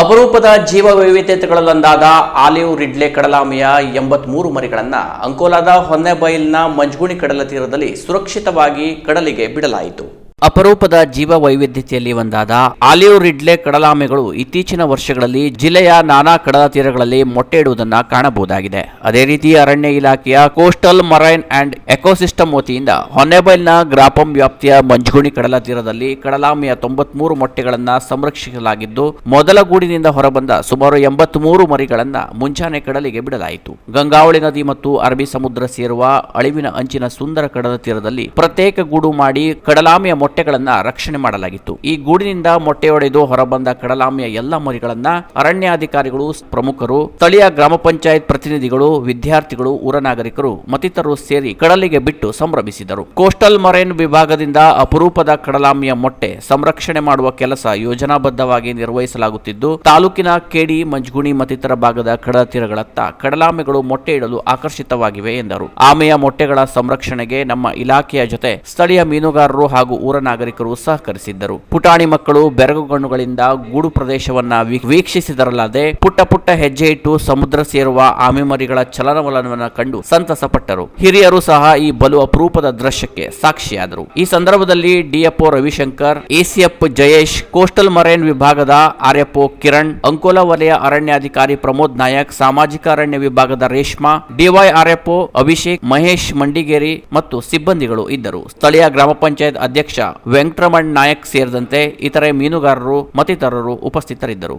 ಅಪರೂಪದ ಜೀವ ವೈವಿಧ್ಯತೆಗಳಲ್ಲೊಂದಾದ olive Ridley ಕಡಲಾಮೆಯ ಎಂಬತ್ಮೂರು ಮರಿಗಳನ್ನು ಅಂಕೋಲಾದ ಹೊನ್ನೆಬೈಲ್ನ ಮಂಜ್ಗುಣಿ ಕಡಲ ತೀರದಲ್ಲಿ ಸುರಕ್ಷಿತವಾಗಿ ಕಡಲಿಗೆ ಬಿಡಲಾಯಿತು. ಅಪರೂಪದ ಜೀವ ವೈವಿಧ್ಯತೆಯಲ್ಲಿ ಒಂದಾದ ಆಲಿವ್ ರಿಡ್ಲೆ ಕಡಲಾಮೆಗಳು ಇತ್ತೀಚಿನ ವರ್ಷಗಳಲ್ಲಿ ಜಿಲ್ಲೆಯ ನಾನಾ ಕಡಲ ತೀರಗಳಲ್ಲಿ ಮೊಟ್ಟೆ ಇಡುವುದನ್ನು ಕಾಣಬಹುದಾಗಿದೆ. ಅದೇ ರೀತಿ ಅರಣ್ಯ ಇಲಾಖೆಯ ಕೋಸ್ಟಲ್ ಮರೈನ್ ಅಂಡ್ ಎಕೋಸಿಸ್ಟಮ್ ವತಿಯಿಂದ ಹೊನ್ನೆಬೈಲ್ನ ಗ್ರಾಪಂ ವ್ಯಾಪ್ತಿಯ ಮಂಜುಗುಣಿ ಕಡಲ ತೀರದಲ್ಲಿ ಕಡಲಾಮೆಯ ತೊಂಬತ್ಮೂರು ಮೊಟ್ಟೆಗಳನ್ನು ಸಂರಕ್ಷಿಸಲಾಗಿದ್ದು, ಮೊದಲ ಗೂಡಿನಿಂದ ಹೊರಬಂದ ಸುಮಾರು ಎಂಬತ್ಮೂರು ಮರಿಗಳನ್ನು ಮುಂಜಾನೆ ಕಡಲಿಗೆ ಬಿಡಲಾಯಿತು. ಗಂಗಾವಳಿ ನದಿ ಮತ್ತು ಅರಬ್ಬಿ ಸಮುದ್ರ ಸೇರುವ ಅಳಿವಿನ ಅಂಚಿನ ಸುಂದರ ಕಡಲ ತೀರದಲ್ಲಿ ಪ್ರತ್ಯೇಕ ಗೂಡು ಮಾಡಿ ಕಡಲಾಮೆಯ ಮೊಟ್ಟೆಗಳನ್ನ ರಕ್ಷಣೆ ಮಾಡಲಾಗಿತ್ತು. ಈ ಗೂಡಿನಿಂದ ಮೊಟ್ಟೆಯೊಡೆದು ಹೊರಬಂದ ಕಡಲಾಮೆಯ ಎಲ್ಲ ಮರಿಗಳನ್ನ ಅರಣ್ಯಾಧಿಕಾರಿಗಳು, ಪ್ರಮುಖರು, ಸ್ಥಳೀಯ ಗ್ರಾಮ ಪಂಚಾಯತ್ ಪ್ರತಿನಿಧಿಗಳು, ವಿದ್ಯಾರ್ಥಿಗಳು, ಊರ ನಾಗರಿಕರು ಮತ್ತಿತರರು ಸೇರಿ ಕಡಲಿಗೆ ಬಿಟ್ಟು ಸಂಭ್ರಮಿಸಿದರು. ಕೋಸ್ಟಲ್ ಮರೈನ್ ವಿಭಾಗದಿಂದ ಅಪರೂಪದ ಕಡಲಾಮೆಯ ಮೊಟ್ಟೆ ಸಂರಕ್ಷಣೆ ಮಾಡುವ ಕೆಲಸ ಯೋಜನಾಬದ್ಧವಾಗಿ ನಿರ್ವಹಿಸಲಾಗುತ್ತಿದ್ದು, ತಾಲೂಕಿನ ಕೇಡಿ, ಮಂಜುಗುಣಿ ಮತ್ತಿತರ ಭಾಗದ ಕಡಲ ತೀರಗಳತ್ತ ಕಡಲಾಮೆಗಳು ಮೊಟ್ಟೆ ಇಡಲು ಆಕರ್ಷಿತವಾಗಿವೆ ಎಂದರು. ಆಮೆಯ ಮೊಟ್ಟೆಗಳ ಸಂರಕ್ಷಣೆಗೆ ನಮ್ಮ ಇಲಾಖೆಯ ಜೊತೆ ಸ್ಥಳೀಯ ಮೀನುಗಾರರು ಹಾಗೂ ಊರ ನಾಗರಿಕರು ಸಹಕರಿಸಿದ್ದರು. ಪುಟಾಣಿ ಮಕ್ಕಳು ಬೆರಗುಗಣ್ಣುಗಳಿಂದ ಗೂಡು ಪ್ರದೇಶವನ್ನ ವೀಕ್ಷಿಸಿದರಲ್ಲದೆ ಪುಟ್ಟ ಪುಟ್ಟ ಹೆಜ್ಜೆ ಇಟ್ಟು ಸಮುದ್ರ ಸೇರುವ ಆಮೆಮರಿಗಳ ಚಲನವಲನವನ್ನು ಕಂಡು ಸಂತಸಪಟ್ಟರು. ಹಿರಿಯರು ಸಹ ಈ ಬಲು ಅಪರೂಪದ ದೃಶ್ಯಕ್ಕೆ ಸಾಕ್ಷಿಯಾದರು. ಈ ಸಂದರ್ಭದಲ್ಲಿ DFO Ravishankar ACF Jayesh, coastal marine ವಿಭಾಗದ ಆರ್ಎಫ್ಒ ಕಿರಣ್, ಅಂಕೋಲಾ ವಲಯ ಅರಣ್ಯಾಧಿಕಾರಿ ಪ್ರಮೋದ್ ನಾಯಕ್, ಸಾಮಾಜಿಕ ಅರಣ್ಯ ವಿಭಾಗದ ರೇಷ್ಮಾ ಡಿವೈಆರ್ಎಫ್ಒ ಅಭಿಷೇಕ್, ಮಹೇಶ್ ಮಂಡಿಗೇರಿ ಮತ್ತು ಸಿಬ್ಬಂದಿಗಳು ಇದ್ದರು. ಸ್ಥಳೀಯ ಗ್ರಾಮ ಪಂಚಾಯತ್ ಅಧ್ಯಕ್ಷ ವೆಂಕಟರಮಣ್ ನಾಯಕ್ ಸೇರಿದಂತೆ ಇತರೆ ಮೀನುಗಾರರು ಮತ್ತಿತರರು ಉಪಸ್ಥಿತರಿದ್ದರು.